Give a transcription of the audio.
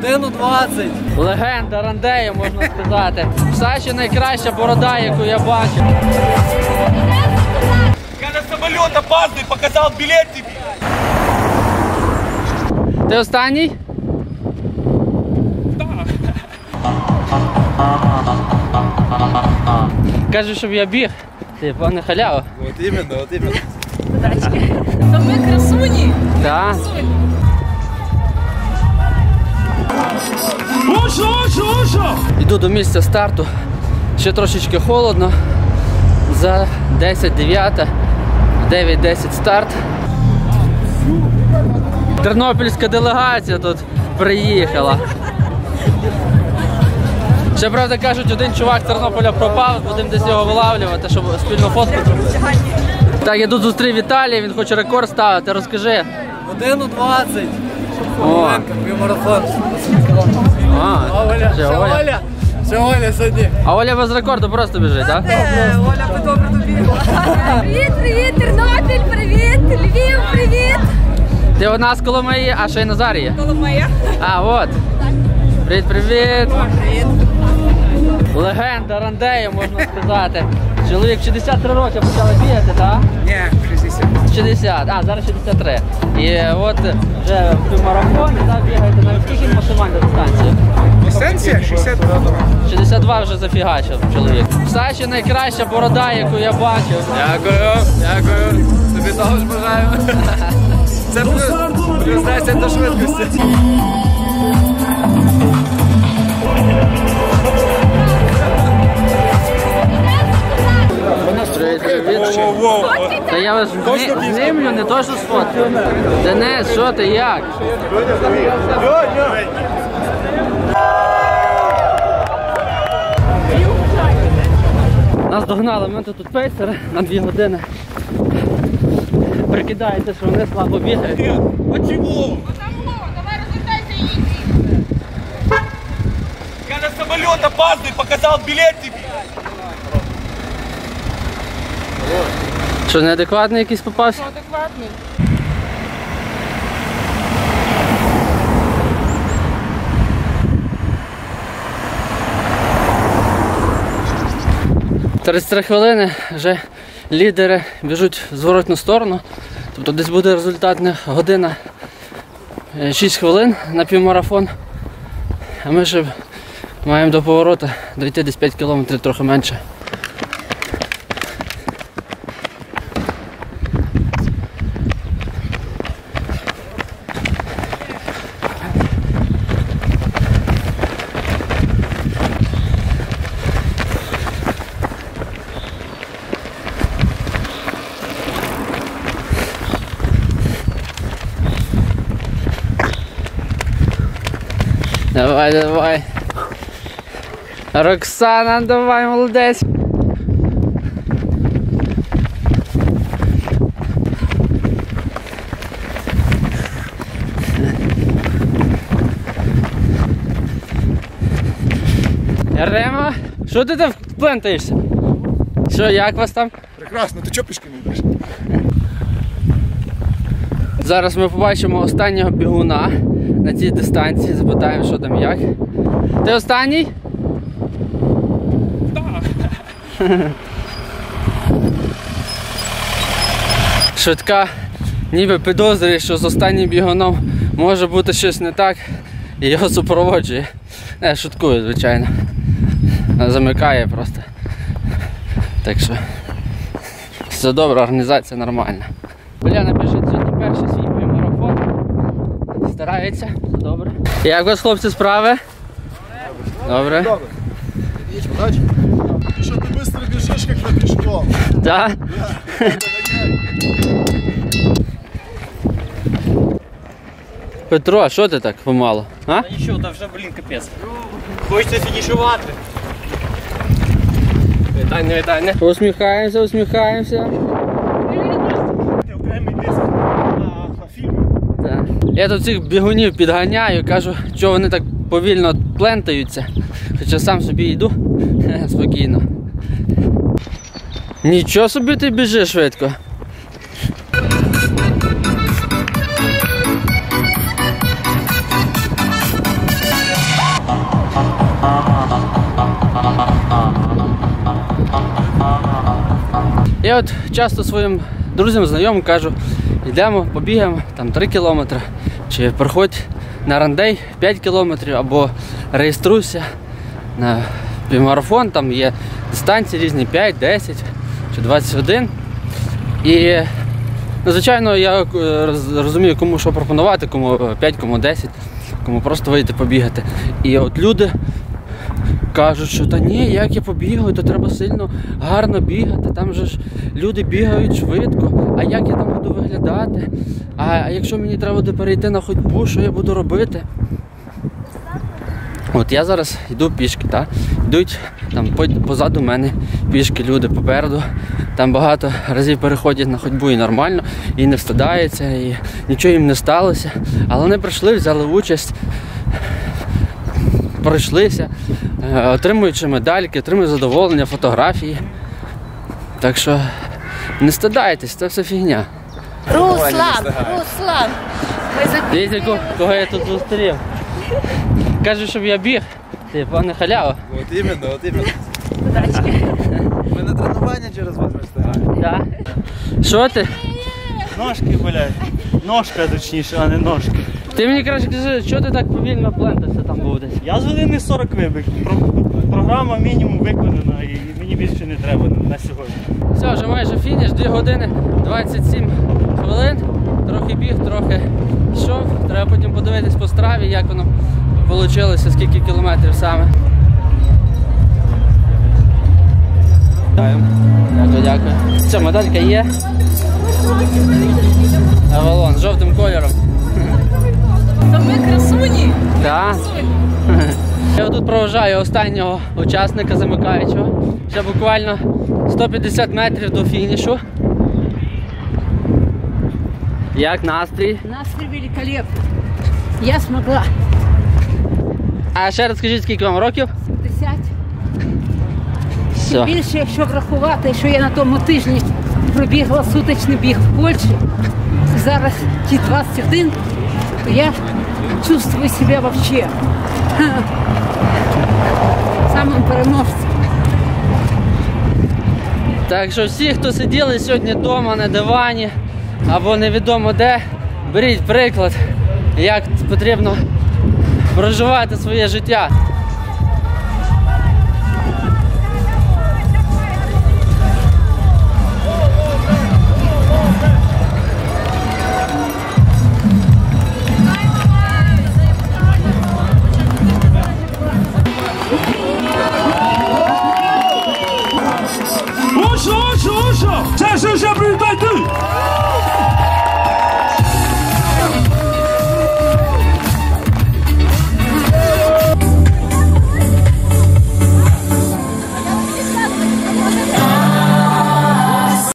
Годину 20. Легенда рандею, можна сказати. Все ще найкраща борода, яку я бачив. Я на самолет опаздываю, показал билет тебе. Ти останній? Так. Каже, щоб я біг. Типа не халява. Вот именно, вот именно. Та ми красуні. Так. Іду до місця старту. Ще трошечки холодно. За 10-9, 9-10 старт. Тернопільська делегація тут приїхала. Ще правда кажуть, один чувак з Тернополя пропав, будемо десь його вилавлювати, щоб спільну фотку. Так, я тут зустрів Віталія, він хоче рекорд ставити. Розкажи. Годину 20. О, Маленька, півмарафон. а, Оля, Оля. Ще Оля сьогодні. А Оля без рекорду просто біжить, так? Оля, ви добре добігла. Привіт, привіт, Тернопіль, привіт, Львів, привіт. Ти одна з Коломиї, а ще й Назар є. Коломия. А, от. Привіт, привіт. Привіт. Легенда рандею, можна сказати. Чоловік 63 роки почали бігати, так? Не, 60. 60, а зараз 63. І от вже в півмарафоні, так, бігаєте на скільки максимальна дистанція? Дистанція 62. 62 вже зафігачив чоловік. Все ще найкраща борода, яку я бачив. Дякую, дякую. Тобі того ж бажаю. Це плюс, плюс 10 до швидкості. Та я вас знімлю, не то що сфоткаю. Денис, що ти, як? Нас догнали, ми тут пейсери на дві години. Прикидається, що вони слабо бігають. Почему? Давай розвертайся і їдь. Я на самолет опаздываю, показал билет тебе. Що, неадекватний якийсь попався? Адекватний. Через 3 хвилини вже лідери біжуть в зворотну сторону. Тобто десь буде результатна година е, 6 хвилин на півмарафон. А ми ще маємо до повороту дойти десь 5 кілометрів трохи менше. Давай, давай. Роксана, давай, молодець. Рема, що ти там плентаєшся? Що, як вас там? Прекрасно, ти чого пішки не йдеш? Зараз ми побачимо останнього бігуна на цій дистанції. Запитаємо, що там як. Ти останній? Швидка, ніби підозрює, що з останнім бігуном може бути щось не так і його супроводжує. Не, шуткую, звичайно. Замикає просто. Так що все добре, організація нормальна. Уляна біжить сьогодні перший свій Старається, все добре. Як у вас, хлопці, справи? Добре. Ты что, ты быстро бежишь, как на пешком. Так? Петро, а що ти так помало? А? Нічого, та вже, блін, капець. Хочеться фінішувати. Вітання, вітання. Усміхаємося, усміхаємося. Я тут цих бігунів підганяю, кажу, чого вони так повільно плентаються, хоча сам собі йду спокійно. Нічого собі ти біжиш швидко. Я от часто своїм друзям, знайомим кажу, йдемо, побігаємо там 3 кілометри чи приходь на рандей 5 кілометрів, або реєструйся на півмарафон, там є дистанції різні 5, 10 чи 21. І ну, звичайно, я е, розумію, кому що пропонувати, кому е, 5, кому 10, кому просто вийти побігати. І от люди кажуть, що та ні, як я побігаю, то треба сильно гарно бігати. Там же ж люди бігають швидко. А як я там буду виглядати? А, якщо мені треба буде перейти на ходьбу, що я буду робити? От я зараз йду пішки, та? йдуть там позаду мене пішки люди попереду. Там багато разів переходять на ходьбу і нормально, і не встидаються, і нічого їм не сталося. Але вони прийшли, взяли участь, пройшлися, е, отримуючи медальки, отримують задоволення, фотографії. Так що не стидайтесь, це все фігня. Руслан, Руслан. Дивіться, кого я тут зустрів. Каже, щоб я біг. Ти, пане халява. От іменно, от іменно. Ми на тренування через вас не встигаємо. Да. Що ти? Ножки болять. Ножка точніше, а не ножки. Ти мені краще кажи, що ти так повільно плентався там був десь? Я з години 40 вибіг. Про- Програма мінімум виконана і мені більше не треба на сьогодні. Все, вже майже фініш, 2 години 27 хвилин. Трохи біг, трохи йшов. Треба потім подивитись по страві, як воно вийшло, скільки кілометрів саме. Дякую, дякую. Все, медалька є. Авалон жовтим кольором. Ми. Так. Я тут проважаю останнього учасника замикаючого. Ще буквально 150 метрів до фінішу. Як настрій? Настрій великолепний. Я змогла А ще раз скажіть, скільки вам років? 50. Все. Більше, якщо врахувати, що я на тому тижні пробігла сутичний біг в Польщі, зараз ті 21, то я чувствую себе вообще самим переможцем. Так що всі, хто сиділи сьогодні вдома на дивані або невідомо де, беріть приклад, як потрібно проживати своє життя. J'ai plus